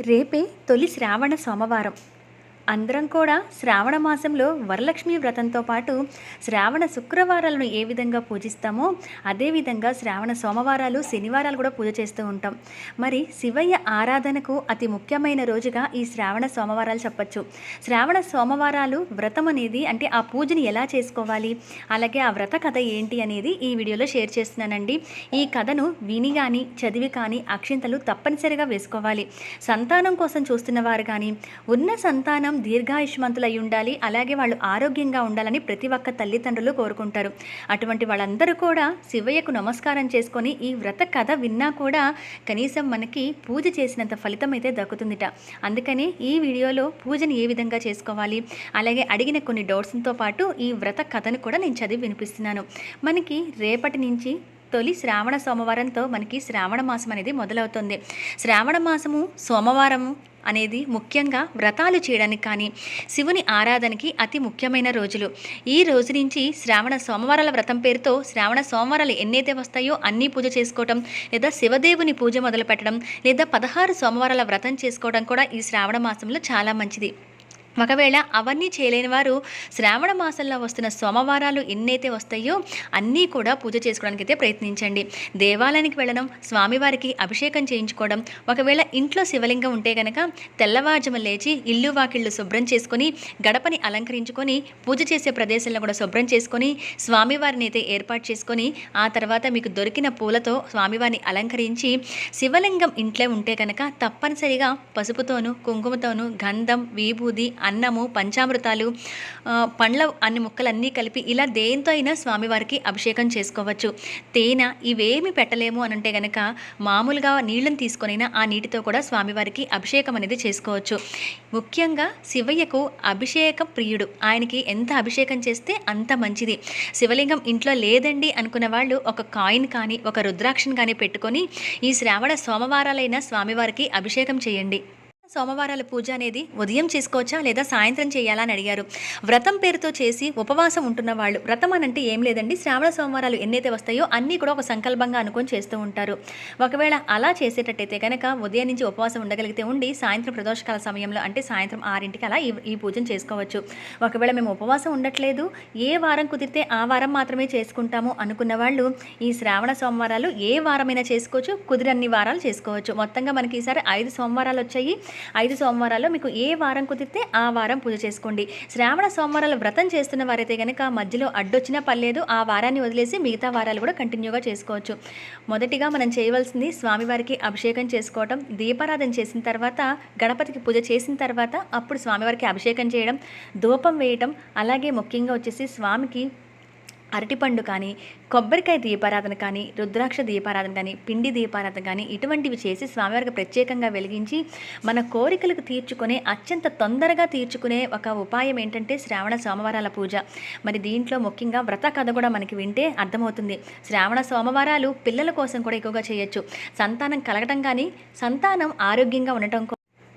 రేపే తొలి శ్రావణ సోమవారం. అందరం కూడా శ్రావణ మాసంలో వరలక్ష్మి వ్రతంతో పాటు శ్రావణ శుక్రవారాలను ఏ విధంగా పూజిస్తామో అదేవిధంగా శ్రావణ సోమవారాలు శనివారాలు కూడా పూజ చేస్తూ ఉంటాం. మరి శివయ్య ఆరాధనకు అతి ముఖ్యమైన రోజుగా ఈ శ్రావణ సోమవారాలు చెప్పచ్చు. శ్రావణ సోమవారాలు వ్రతం అనేది అంటే ఆ పూజని ఎలా చేసుకోవాలి అలాగే ఆ వ్రత కథ ఏంటి అనేది ఈ వీడియోలో షేర్ చేస్తున్నానండి. ఈ కథను విని కానీ చదివి కానీ అక్షింతలు తప్పనిసరిగా వేసుకోవాలి. సంతానం కోసం చూస్తున్న వారు కానీ ఉన్న సంతానం దీర్ఘాయుష్మంతులై ఉండాలి అలాగే వాళ్ళు ఆరోగ్యంగా ఉండాలని ప్రతి ఒక్క తల్లిదండ్రులు కోరుకుంటారు. అటువంటి వాళ్ళందరూ కూడా శివయ్యకు నమస్కారం చేసుకొని ఈ వ్రత కథ విన్నా కూడా కనీసం మనకి పూజ చేసినంత ఫలితం అయితే దక్కుతుందిట. అందుకని ఈ వీడియోలో పూజని ఏ విధంగా చేసుకోవాలి? అలాగే అడిగిన కొన్ని డౌట్స్తో పాటు ఈ వ్రత కథను కూడా నేను చదివి వినిపిస్తున్నాను. మనకి రేపటి నుంచి తొలి శ్రావణ సోమవారంతో మనకి శ్రావణ మాసం అనేది మొదలవుతుంది. శ్రావణ మాసము సోమవారం అనేది ముఖ్యంగా వ్రతాలు చేయడానికి కానీ శివుని ఆరాధనకి అతి ముఖ్యమైన రోజులు. ఈ రోజు నుంచి శ్రావణ సోమవారాల వ్రతం పేరుతో శ్రావణ సోమవారాలు ఎన్నైతే వస్తాయో అన్నీ పూజ చేసుకోవటం లేదా శివదేవుని పూజ మొదలు పెట్టడం లేదా పదహారు సోమవారాల వ్రతం చేసుకోవడం కూడా ఈ శ్రావణ మాసంలో చాలా మంచిది. ఒకవేళ అవన్నీ చేయలేని వారు శ్రావణ మాసంలో వస్తున్న సోమవారాలు ఎన్నైతే వస్తాయో అన్నీ కూడా పూజ చేసుకోవడానికి అయితే ప్రయత్నించండి. దేవాలయానికి వెళ్ళడం స్వామివారికి అభిషేకం చేయించుకోవడం ఒకవేళ ఇంట్లో శివలింగం ఉంటే కనుక తెల్లవారుజాము లేచి ఇల్లు వాకిళ్ళు శుభ్రం చేసుకొని గడపని అలంకరించుకొని పూజ చేసే ప్రదేశంలో కూడా శుభ్రం చేసుకొని స్వామివారిని అయితే ఏర్పాటు చేసుకొని ఆ తర్వాత మీకు దొరికిన పూలతో స్వామివారిని అలంకరించి శివలింగం ఇంట్లో ఉంటే కనుక తప్పనిసరిగా పసుపుతోనూ కుంకుమతోనూ గంధం విభూది అన్నము పంచామృతాలు పండ్ల అన్ని ముక్కలన్నీ కలిపి ఇలా దేంతో అయినా స్వామివారికి అభిషేకం చేసుకోవచ్చు. తేనె ఇవేమి పెట్టలేము అని అంటే గనక మామూలుగా నీళ్ళని తీసుకొనైనా ఆ నీటితో కూడా స్వామివారికి అభిషేకం అనేది చేసుకోవచ్చు. ముఖ్యంగా శివయ్యకు అభిషేక ప్రియుడు. ఆయనకి ఎంత అభిషేకం చేస్తే అంత మంచిది. శివలింగం ఇంట్లో లేదండి అనుకున్న వాళ్ళు ఒక కాయిన్ కానీ ఒక రుద్రాక్షని కానీ పెట్టుకొని ఈ శ్రావణ సోమవారాలైన స్వామివారికి అభిషేకం చేయండి. సోమవారాల పూజ అనేది ఉదయం చేసుకోవచ్చా లేదా సాయంత్రం చేయాలా అని అడిగారు. వ్రతం పేరుతో చేసి ఉపవాసం ఉంటున్న వాళ్ళు వ్రతం అని అంటే ఏం లేదండి. శ్రావణ సోమవారాలు ఎన్నైతే వస్తాయో అన్నీ కూడా ఒక సంకల్పంగా అనుకొని చేస్తూ ఉంటారు. ఒకవేళ అలా చేసేటట్టయితే కనుక ఉదయం నుంచి ఉపవాసం ఉండగలిగితే ఉండి సాయంత్రం ప్రదోషకాల సమయంలో అంటే సాయంత్రం ఆరింటికి అలా ఈ ఈ పూజను చేసుకోవచ్చు. ఒకవేళ మేము ఉపవాసం ఉండట్లేదు ఏ వారం కుదిరితే ఆ వారం మాత్రమే చేసుకుంటాము అనుకున్న వాళ్ళు ఈ శ్రావణ సోమవారాలు ఏ వారమైనా చేసుకోవచ్చు కుదిరన్ని వారాలు చేసుకోవచ్చు. మొత్తంగా మనకి ఈసారి ఐదు సోమవారాలు వచ్చాయి. ఐదు సోమవారాల్లో మీకు ఏ వారం కుదిరితే ఆ వారం పూజ చేసుకోండి. శ్రావణ సోమవారాలు వ్రతం చేస్తున్న వారైతే కనుక మధ్యలో అడ్డొచ్చినా పర్లేదు ఆ వారాన్ని వదిలేసి మిగతా వారాలు కూడా కంటిన్యూగా చేసుకోవచ్చు. మొదటిగా మనం చేయవలసింది స్వామివారికి అభిషేకం చేసుకోవటం. దీపారాధన చేసిన తర్వాత గణపతికి పూజ చేసిన తర్వాత అప్పుడు స్వామివారికి అభిషేకం చేయడం ధూపం వేయటం అలాగే ముఖ్యంగా వచ్చేసి స్వామికి అరటిపండు కానీ కొబ్బరికాయ దీపారాధన కానీ రుద్రాక్ష దీపారాధన కానీ పిండి దీపారాధన కానీ ఇటువంటివి చేసి స్వామివారికి ప్రత్యేకంగా వెలిగించి మన కోరికలకు తీర్చుకునే అత్యంత తొందరగా తీర్చుకునే ఒక ఉపాయం ఏంటంటే శ్రావణ సోమవారాల పూజ. మరి దీంట్లో ముఖ్యంగా వ్రత కథ కూడా మనకి వింటే అర్థమవుతుంది. శ్రావణ సోమవారాలు పిల్లల కోసం కూడా ఎక్కువగా చేయొచ్చు. సంతానం కలగటం కానీ సంతానం ఆరోగ్యంగా ఉండటం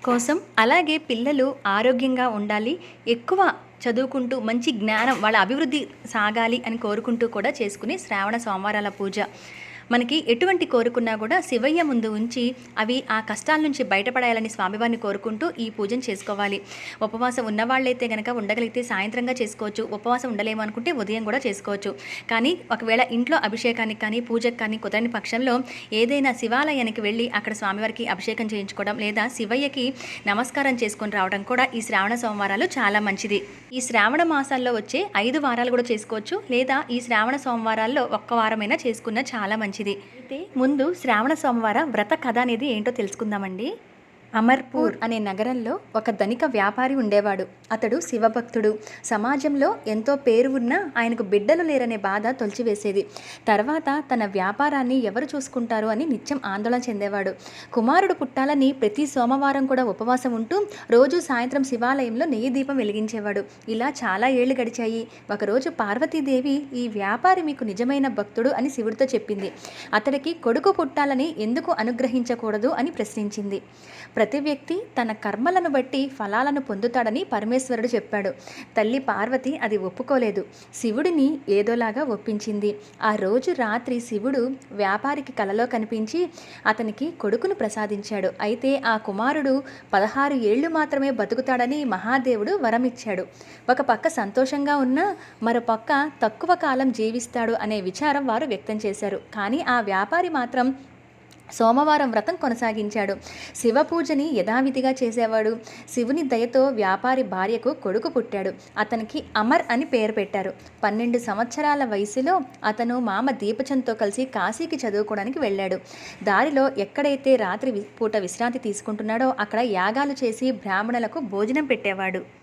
కోసం అలాగే పిల్లలు ఆరోగ్యంగా ఉండాలి. ఎక్కువ చదువుకుంటూ మంచి జ్ఞానం వాళ్ళ అభివృద్ధి సాగాలి అని కోరుకుంటూ కూడా చేసుకుని శ్రావణ సోమవారాల పూజ మనకి ఎటువంటి కోరుకున్నా కూడా శివయ్య ముందు ఉంచి అవి ఆ కష్టాల నుంచి బయటపడాలని స్వామివారిని కోరుకుంటూ ఈ పూజను చేసుకోవాలి. ఉపవాసం ఉన్నవాళ్ళైతే కనుక ఉండగలిగితే సాయంత్రంగా చేసుకోవచ్చు. ఉపవాసం ఉండలేము అనుకుంటే ఉదయం కూడా చేసుకోవచ్చు. కానీ ఒకవేళ ఇంట్లో అభిషేకానికి కానీ పూజకు కానీ కుదరని పక్షంలో ఏదైనా శివాలయానికి వెళ్ళి అక్కడ స్వామివారికి అభిషేకం చేయించుకోవడం లేదా శివయ్యకి నమస్కారం చేసుకొని రావడం కూడా ఈ శ్రావణ సోమవారాలు చాలా మంచిది. ఈ శ్రావణ మాసాల్లో వచ్చే ఐదు వారాలు కూడా చేసుకోవచ్చు. లేదా ఈ శ్రావణ సోమవారాల్లో ఒక్క వారమైనా చేసుకున్న చాలా మంచిది. అయితే ముందు శ్రావణ సోమవార వ్రత కథ అనేది ఏంటో తెలుసుకుందామండి. అమర్పూర్ అనే నగరంలో ఒక ధనిక వ్యాపారి ఉండేవాడు. అతడు శివభక్తుడు. సమాజంలో ఎంతో పేరు ఉన్నా ఆయనకు బిడ్డలు లేరనే బాధ తొలిచివేసేది. తర్వాత తన వ్యాపారాన్ని ఎవరు చూసుకుంటారు అని నిత్యం ఆందోళన చెందేవాడు. కుమారుడు పుట్టాలని ప్రతి సోమవారం కూడా ఉపవాసం ఉంటూ రోజు సాయంత్రం శివాలయంలో నెయ్యి దీపం వెలిగించేవాడు. ఇలా చాలా ఏళ్ళు గడిచాయి. ఒకరోజు పార్వతీదేవి ఈ వ్యాపారి మీకు నిజమైన భక్తుడు అని శివుడితో చెప్పింది. అతడికి కొడుకు పుట్టాలని ఎందుకు అనుగ్రహించకూడదు అని ప్రశ్నించింది. ప్రతి వ్యక్తి తన కర్మలను బట్టి ఫలాలను పొందుతాడని పరమేశ్వరుడు చెప్పాడు. తల్లి పార్వతి అది ఒప్పుకోలేదు. శివుడిని ఏదోలాగా ఒప్పించింది. ఆ రోజు రాత్రి శివుడు వ్యాపారికి కలలో కనిపించి అతనికి కొడుకును ప్రసాదించాడు. అయితే ఆ కుమారుడు పదహారు ఏళ్ళు మాత్రమే బతుకుతాడని మహాదేవుడు వరమిచ్చాడు. ఒక పక్క సంతోషంగా ఉన్నా మరో పక్క తక్కువ కాలం జీవిస్తాడు అనే విచారం వారు వ్యక్తం చేశారు. కానీ ఆ వ్యాపారి మాత్రం సోమవారం వ్రతం కొనసాగించాడు. శివ పూజని యథావిధిగా చేసేవాడు. శివుని దయతో వ్యాపారి భార్యకు కొడుకు పుట్టాడు. అతనికి అమర్ అని పేరు పెట్టారు. పన్నెండు సంవత్సరాల వయసులో అతను మామ దీపచంద్తో కలిసి కాశీకి చదువుకోవడానికి వెళ్ళాడు. దారిలో ఎక్కడైతే రాత్రి పూట విశ్రాంతి తీసుకుంటున్నాడో అక్కడ యాగాలు చేసి బ్రాహ్మణులకు భోజనం పెట్టేవాడు.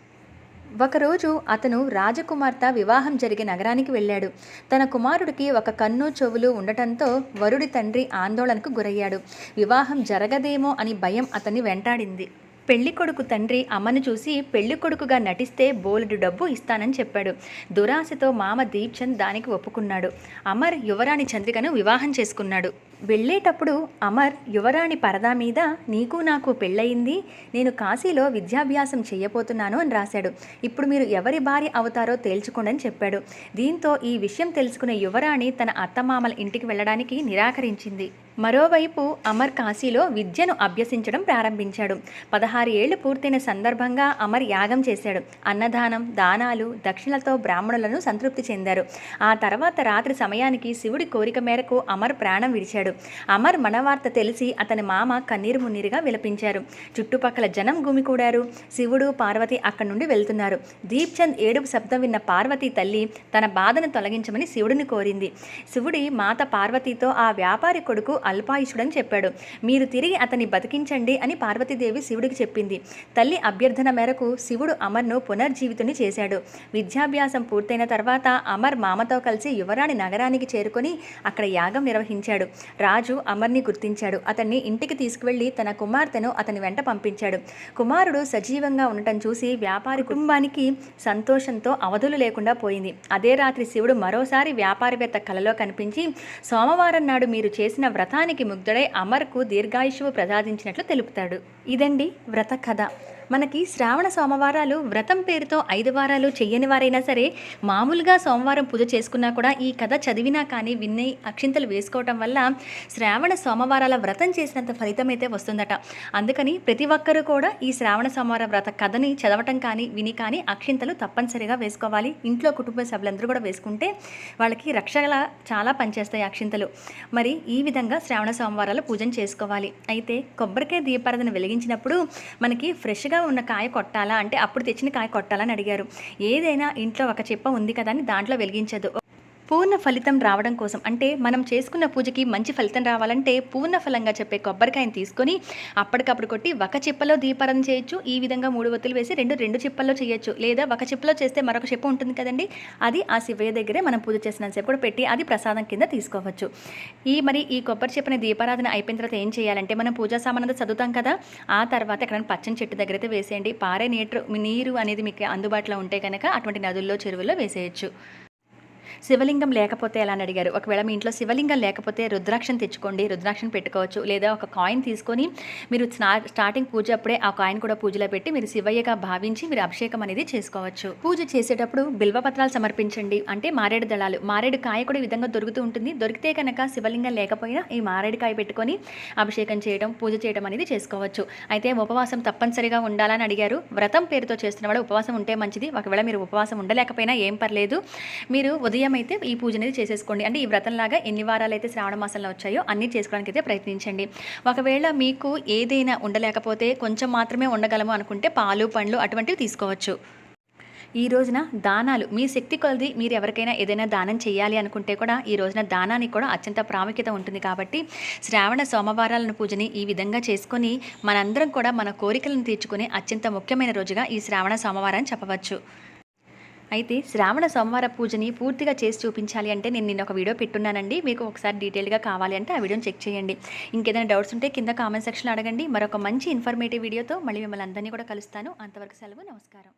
ఒకరోజు అతను రాజకుమార్తె వివాహం జరిగే నగరానికి వెళ్ళాడు. తన కుమారుడికి ఒక కన్ను చెవులు ఉండటంతో వరుడి తండ్రి ఆందోళనకు గురయ్యాడు. వివాహం జరగదేమో అని భయం అతన్ని వెంటాడింది. పెళ్ళి కొడుకు తండ్రి అమ్మను చూసి పెళ్ళి కొడుకుగా నటిస్తే బోలెడు డబ్బు ఇస్తానని చెప్పాడు. దురాశతో మామ దీప్చంద్ దానికి ఒప్పుకున్నాడు. అమర్ యువరాణి చంద్రికను వివాహం చేసుకున్నాడు. వెళ్ళేటప్పుడు అమర్ యువరాణి పరదా మీద నీకు నాకు పెళ్ళయింది నేను కాశీలో విద్యాభ్యాసం చేయబోతున్నాను అని రాశాడు. ఇప్పుడు మీరు ఎవరి భార్య అవుతారో తేల్చుకోండి అని చెప్పాడు. దీంతో ఈ విషయం తెలుసుకున్న యువరాణి తన అత్తమామల ఇంటికి వెళ్ళడానికి నిరాకరించింది. మరోవైపు అమర్ కాశీలో విద్యను అభ్యసించడం ప్రారంభించాడు. పదహారు ఏళ్ళు పూర్తయిన సందర్భంగా అమర్ యాగం చేశాడు. అన్నదానం దానాలు దక్షిణలతో బ్రాహ్మణులను సంతృప్తి చెందారు. ఆ తర్వాత రాత్రి సమయానికి శివుడి కోరిక మేరకు అమర్ ప్రాణం విడిచాడు. అమర్ మనవార్త తెలిసి అతని మామ కన్నీరు మున్నీరుగా విలపించారు. చుట్టుపక్కల జనం గుమికూడారు. శివుడు పార్వతి అక్కడి నుండి వెళ్తున్నారు. దీప్చంద్ ఏడుపు శబ్దం విన్న పార్వతి తల్లి తన బాధను తొలగించమని శివుడిని కోరింది. శివుడి మాత పార్వతితో ఆ వ్యాపారి కొడుకు అల్పాయుషుడని చెప్పాడు. మీరు తిరిగి అతన్ని బతికించండి అని పార్వతీదేవి శివుడికి చెప్పింది. తల్లి అభ్యర్థన మేరకు శివుడు అమర్ను పునర్జీవితుని చేశాడు. విద్యాభ్యాసం పూర్తయిన తర్వాత అమర్ మామతో కలిసి యువరాణి నగరానికి చేరుకొని అక్కడ యాగం నిర్వహించాడు. రాజు అమర్ని గుర్తించాడు. అతన్ని ఇంటికి తీసుకువెళ్ళి తన కుమార్తెను అతని వెంట పంపించాడు. కుమారుడు సజీవంగా ఉండటం చూసి వ్యాపారి కుటుంబానికి సంతోషంతో అవధులు లేకుండా పోయింది. అదే రాత్రి శివుడు మరోసారి వ్యాపారవేత్త కలలో కనిపించి సోమవారం నాడు మీరు చేసిన వ్రతానికి ముగ్ధుడై అమర్కు దీర్ఘాయుషువు ప్రసాదించినట్లు తెలుపుతాడు. ఇదండి వ్రత కథ. మనకి శ్రావణ సోమవారాలు వ్రతం పేరుతో ఐదు వారాలు చెయ్యని వారైనా సరే మామూలుగా సోమవారం పూజ చేసుకున్నా కూడా ఈ కథ చదివినా కానీ విన్నై అక్షింతలు వేసుకోవటం వల్ల శ్రావణ సోమవారాల వ్రతం చేసినంత ఫలితం అయితే వస్తుందట. అందుకని ప్రతి ఒక్కరూ కూడా ఈ శ్రావణ సోమవార వ్రత కథని చదవటం కానీ విని కానీ అక్షింతలు తప్పనిసరిగా వేసుకోవాలి. ఇంట్లో కుటుంబ సభ్యులందరూ కూడా వేసుకుంటే వాళ్ళకి రక్షల చాలా పనిచేస్తాయి అక్షింతలు. మరి ఈ విధంగా శ్రావణ సోమవారాలు పూజను చేసుకోవాలి. అయితే కొబ్బరికాయ దీపారాధన వెలిగించినప్పుడు మనకి ఫ్రెష్గా ఉన్న కాయ కొట్టాలా? అంటే అప్పుడు తెచ్చిన కాయ కొట్టాలని అడిగారు. ఏదైనా ఇంట్లో ఒక చెప్ప ఉంది కదా అని దాంట్లో వెలిగించదు. పూర్ణ ఫలితం రావడం కోసం అంటే మనం చేసుకున్న పూజకి మంచి ఫలితం రావాలంటే పూర్ణ ఫలంగా చెప్పే కొబ్బరికాయని తీసుకొని అప్పటికప్పుడు కొట్టి ఒక చిప్పలో దీపారం చేయొచ్చు. ఈ విధంగా మూడు ఒత్తులు వేసి రెండు రెండు చిప్పల్లో చేయొచ్చు. లేదా ఒక చిప్పలో చేస్తే మరొక చిప్ప ఉంటుంది కదండి? అది ఆ శివయ్య దగ్గరే మనం పూజ చేసినంతసేపు కూడా పెట్టి అది ప్రసాదం కింద తీసుకోవచ్చు. ఈ మరి ఈ కొబ్బరి చెప్పని దీపారాధన అయిపోయిన తర్వాత ఏం చేయాలంటే మనం పూజా సామానంతా చదువుతాం కదా ఆ తర్వాత ఎక్కడ పచ్చని చెట్టు దగ్గర అయితే వేసేయండి. పారే నీరు నీరు అనేది మీకు అందుబాటులో ఉంటే కనుక అటువంటి నదుల్లో చెరువుల్లో వేసేయచ్చు. శివలింగం లేకపోతే ఎలా అని అడిగారు. ఒకవేళ మీ ఇంట్లో శివలింగం లేకపోతే రుద్రాక్షను తెచ్చుకోండి రుద్రాక్షను పెట్టుకోవచ్చు. లేదా ఒక కాయిన్ తీసుకొని మీరు స్నా- స్టార్టింగ్ పూజ అప్పుడే ఆ కాయిన్ కూడా పూజలో పెట్టి మీరు శివయ్యగా భావించి మీరు అభిషేకం అనేది చేసుకోవచ్చు. పూజ చేసేటప్పుడు బిల్వపత్రాలు సమర్పించండి. అంటే మారేడు దళాలు. మారేడు కాయ కూడా ఈ విధంగా దొరుకుతూ ఉంటుంది. దొరికితే కనుక శివలింగం లేకపోయినా ఈ మారేడు కాయ పెట్టుకొని అభిషేకం చేయడం పూజ చేయడం అనేది చేసుకోవచ్చు. అయితే ఉపవాసం తప్పనిసరిగా ఉండాలని అడిగారు. వ్రతం పేరుతో చేస్తున్న వాళ్ళు ఉపవాసం ఉంటే మంచిది. ఒకవేళ మీరు ఉపవాసం ఉండలేకపోయినా ఏం పర్లేదు. మీరు ఉదయం అయితే ఈ పూజ అనేది చేసేసుకోండి. అంటే ఈ వ్రతంలాగా ఎన్ని వారాలు అయితే శ్రావణ మాసంలో వచ్చాయో అన్నీ చేసుకోవడానికి అయితే ప్రయత్నించండి. ఒకవేళ మీకు ఏదైనా ఉండలేకపోతే కొంచెం మాత్రమే ఉండగలము అనుకుంటే పాలు పండ్లు అటువంటివి తీసుకోవచ్చు. ఈ రోజున దానాలు మీ శక్తి కొలది మీరు ఎవరికైనా ఏదైనా దానం చేయాలి అనుకుంటే కూడా ఈ రోజున దానానికి కూడా అత్యంత ప్రాముఖ్యత ఉంటుంది కాబట్టి శ్రావణ సోమవారాలను పూజని ఈ విధంగా చేసుకొని మనందరం కూడా మన కోరికలను తీర్చుకునే అత్యంత ముఖ్యమైన రోజుగా ఈ శ్రావణ సోమవారం చెప్పవచ్చు. అయితే శ్రావణ సోమవార పూజని పూర్తిగా చేసి చూపించాలి అంటే నేను నిన్న ఒక వీడియో పెట్టున్నానండి. మీకు ఒకసారి డీటెయిల్గా కావాలి అంటే ఆ వీడియోని చెక్ చేయండి. ఇంకేదైనా డౌట్స్ ఉంటే కింద కామెంట్ సెక్షన్లో అడగండి. మరొక మంచి ఇన్ఫర్మేటివ్ వీడియోతో మళ్ళీ మిమ్మల్ని అందరినీ కూడా కలుస్తాను. అంతవరకు సెలవు నమస్కారం.